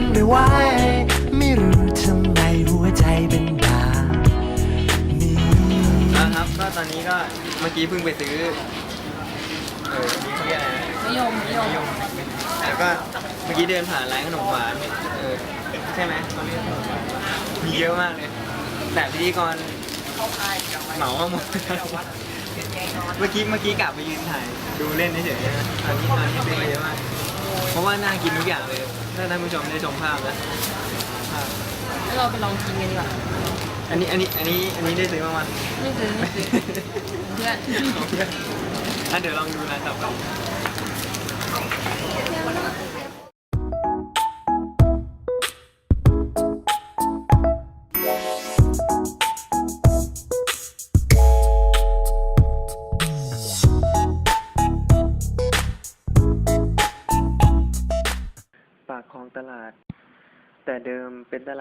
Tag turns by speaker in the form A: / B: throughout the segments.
A: นไม่ไหวไม่รู้ทำไมหัวใจเป็นบบนี้
B: นะครับก็ตอนนี้ก็เมื่อกี้เพิ่งไปซื้อเออนี่เขาเรียกอะไรนะ
C: นิยมนิยม
B: นิยมแล้วก็เมื่อกี้เดินผ่านร้านขนมหวานเออใช่ไหมเขาเรียกขนมหวานมีเยอะมากเลย แต่พิธีกรเหมามาหมดเมื่อกี้เมื่อกี้กลับไปยืนถ่ายดูเล่นเฉยๆตอนนี้ตอนนี้ซื้อมาเยอะมาก เพราะว่าน่ากินทุกอย่างเลยถ้าท่านผู้ชมได้ชมภาพนะภาพ
C: แล้วเราไปลองกินกันดีกว่า
B: อันนี้อันนี้อันนี้อันนี้ได้ซื้อมาวัน
C: ไม่ซื้อไม่ซื้อเพื่อน
B: อะเดี๋ยวลองดูนะต่อไปป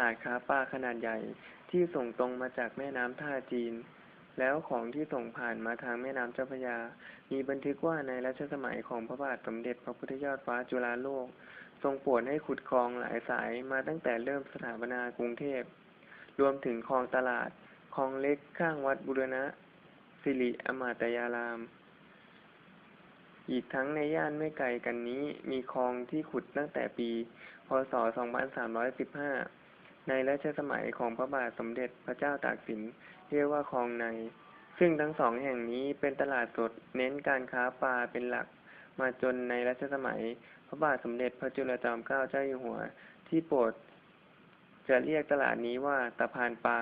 B: าดค้าปลาขนาดใหญ่ ที่ส่งตรงมาจากแม่น้ำท่าจีน แล้วของที่ส่งผ่านมาทางแม่น้ำเจ้าพระยา มีบันทึกว่าในรัชสมัยของพระบาทสมเด็จพระพุทธยอดฟ้าจุฬาโลก ทรงโปรดให้ขุดคลองหลายสายมาตั้งแต่เริ่มสถาปนากรุงเทพ รวมถึงคลองตลาดคลองเล็กข้างวัดบุรณะ สิริอมาตยาราม อีกทั้งในย่านไม่ไกลกันนี้มีคลองที่ขุดตั้งแต่ปี พ.ศ.2315 ในรัชสมัยของพระบาทสมเด็จพระเจ้าตากสินเรียกว่าคลองใน ซึ่งทั้งสองแห่งนี้เป็นตลาดสดเน้นการค้าปลาเป็นหลัก มาจนในรัชสมัย พระบาทสมเด็จพระจุลจอมเกล้าเจ้าอยู่หัว ที่โปรดจะเรียกตลาดนี้ว่าตะพานปลา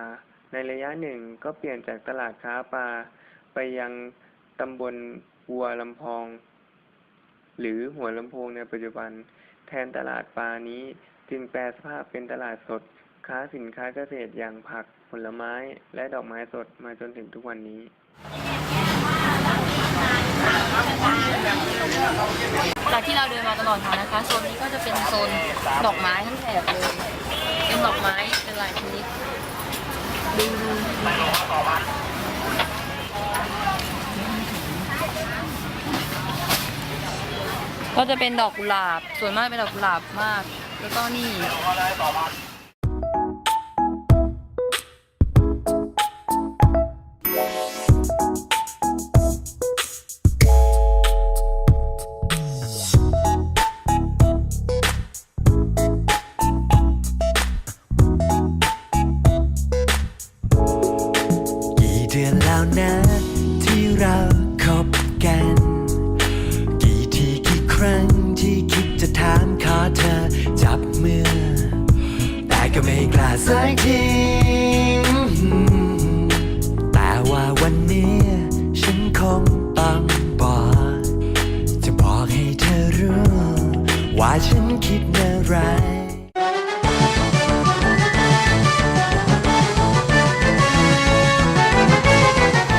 B: ในระยะหนึ่งก็เปลี่ยนจากตลาดค้าปลาไปยังตำบลวัวลำพอง หรือหัวลำโพงในปัจจุบัน แทนตลาดปลานี้จึงแปลสภาพเป็นตลาดสด ค้าสินค้าเกษตรอย่างผักผลไม้และดอกไม้สดมาจนถึงทุกวันนี้
C: จากที่เราเดินมาตลอดทางนะคะโซนนี้ก็จะเป็นโซนดอกไม้ทั้งแถบเลย เป็นดอกไม้เป็นหลายชนิดดูดูก็จะเป็นดอกกุหลาบ ส่วนมากเป็นดอกกุหลาบมาก แล้วก็นี่
A: กล้าสักทีแต่ว่าวันนี้ฉันคงต้องบอก จะบอกให้เธอรู้ ว่าฉันคิดอะไร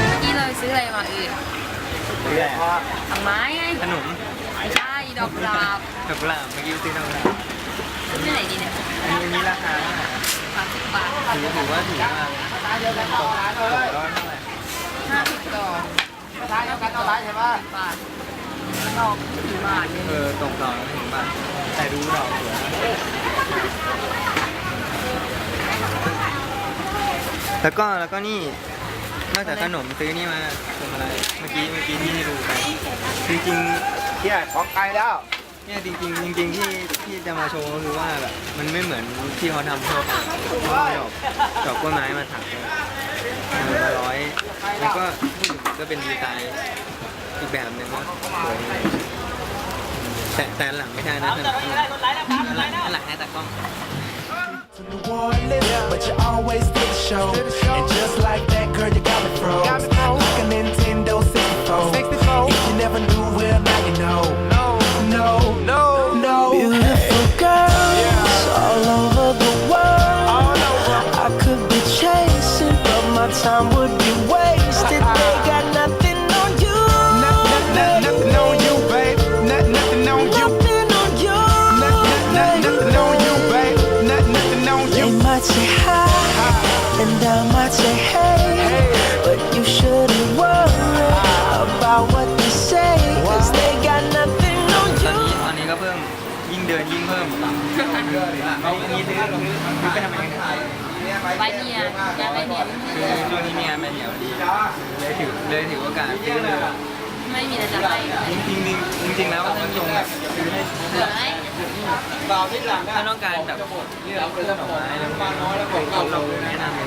C: เมื่อกี้เราไปซื้ออะไรมาเอ่ย
B: เรื่อย
C: ดอกไม้ไง
B: ขนม
C: ไม่ใช่ดอกกุหลาบ
B: ดอกกุหลาบเมื่อกี้ซื้อดอกกุหลาบ
C: ซื้อ ที่ไหนดีเนี่ย
B: อันนี้ราคาเท่าไหร่
C: สามสิบบาท
B: ถือถือว่าถูกมากตกตกแล้วเท่าไหร่
C: ห้าสิบดอกร้านเดียวกันเอร้านใช่ปะบาทดอกสี่บาทเอ
B: อตกดอกถึงบาทแต่ดูดอกสวยนะแล้วก็แล้วก็นี่นอกจากขนมซื้อนี่มาเป็นอะไร เมื่อกี้เมื่อกี้ที่ให้ดูไปจริงๆ
D: เนี่ยของไกลแล้ว
B: เนี่ยจริงๆจริงๆที่ที่จะมาโชว์ก็คือว่าแบบมันไม่เหมือนที่เขาทำทั่วไปเขาเอาดอกดอกกล้วยไม้มาถักเลยมือละร้อยแล้วก็พูดถึงก็เป็นดีไซน์อีกแบบหนึ่งก็สวยดีแต่แต่อันหลังไม่ใช่นะอันหลังอันหลังอันหลังให้ตากล้อง
A: But you always did the show. And just like that, girl, you got me froze. Like a Nintendo 64. If you never knew, well, now you know.
B: เขา
E: มีซื้อซื้อไปทำไมกัน
C: ใบเมียยาใบเมีย
E: คือช่วงนี้มีงานไม่เหนียวดีเลยถือเลยถือโอกาสซื้อเลย
C: ไม่มีอะไรจะให้
E: จริงจริงจริงแล้วท่านชงแบบซื้อให้
C: เหลือไหม
E: ถ้าต้องการแบบเลือกเลือกดอกไม้แล้วก็เราแนะนำเลย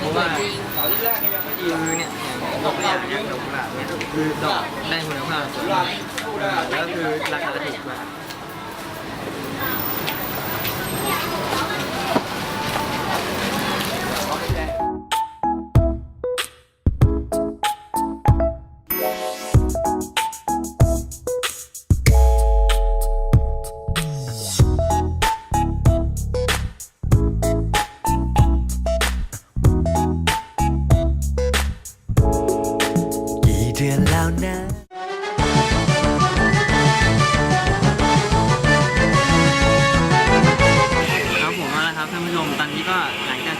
E: เพราะว่าคือเนี่ยดอกเนี่ยดอกกุหลาบเนี่ยคือดอกได้คุณภาพสูงแล้วคือราคาถูกมา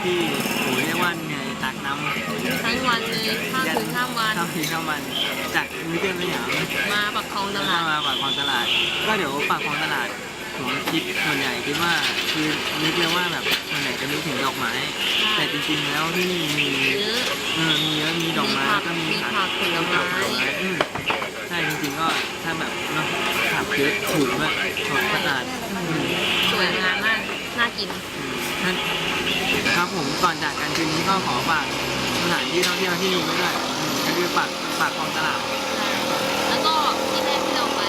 E: ที่โอ้ยเรียกว่าเหนื่อยตักน้ำ
C: ทั้งวันเลยข้ามคืนข้ามวัน
E: ข้ามคืนข้ามวัน จากมิวเซียมสยาม
C: มาปักคลองต
E: แล้ว
C: ลา
E: ก็
C: ด
E: มาปากคลองตลาด ก็เดี๋ยวปากคลองตลาดผมคิดส่วนใหญ่คิดว่าคือนึกเลยว่าแบบส่วนใหญ่จะนึกถึงดอกไม้ แต่จริงๆแล้วที่นี่มี
C: เยอะ
E: เออมีเยอะมีดอกไม้
C: มีผัก
E: ก็มี
C: มีผักผลไม้
E: อืมใช่จริงๆก็ถ้าแบบเนาะผักเยอะถูกด้วยสดสะอาดอืม
C: สวยงามมากน่ากิน
E: ท่านครับผมก่อนจากกันคืนนี้ก็ขอฝากสถานที่ท่องเที่ยวที่นี่ไว้ด้วยอืมก็คือปากปากคลองตลาด
C: แล้วก็ที่แรกที่เราไป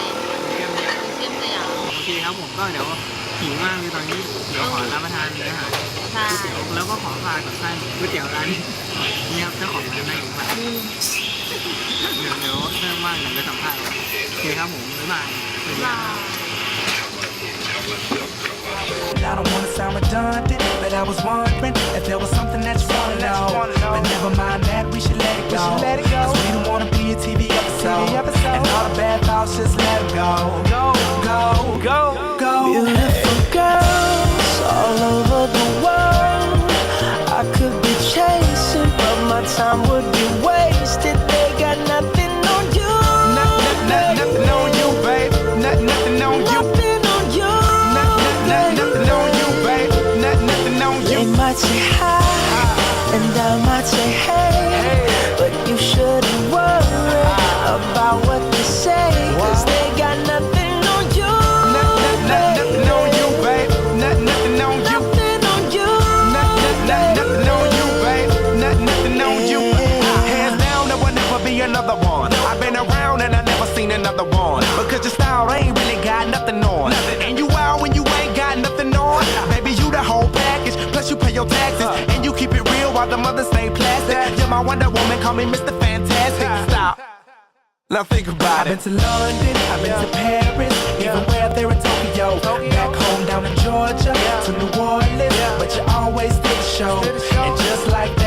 E: เยี่ยมเลย
C: มิวเซียมสยาม
E: โอเคครับผมก็เดี๋ยวหิวมากเลยตอนนี้เดี๋ยวขอรับประทานอาหาร
C: ใช่
E: ก๋วยเตี๋ยวแล้วก็ขอฝากกับท่านก๋วยเตี๋ยวร้านนี้นี่ครับเจ้าของร้านนั่งอยู่ข้างหลัง
C: อืม
E: เดี๋ยวเดี๋ยวเริ่มว่างเดี๋ยวไปสัมภาษณ์กันโอเคครับผมบ๊ายบายสวัสดีครับ
A: I don't wanna sound redundant, but I was wondering if there was something that you wanna know. But never mind that, we should let it go.
D: Been around and I never seen another one. Because your style ain't really got nothing on. And you out when you ain't got nothing on. Baby, you the whole package. Plus you pay your taxes. Uh. And you keep it real while the mothers stay plastic. You're my Wonder Woman, call me Mr. Fantastic. Stop. Now think about
A: I've
D: it.
A: been to London, I've been to Paris, even where there in Tokyo. Back home down in Georgia, to New Orleans, but you always did the show. And just like that.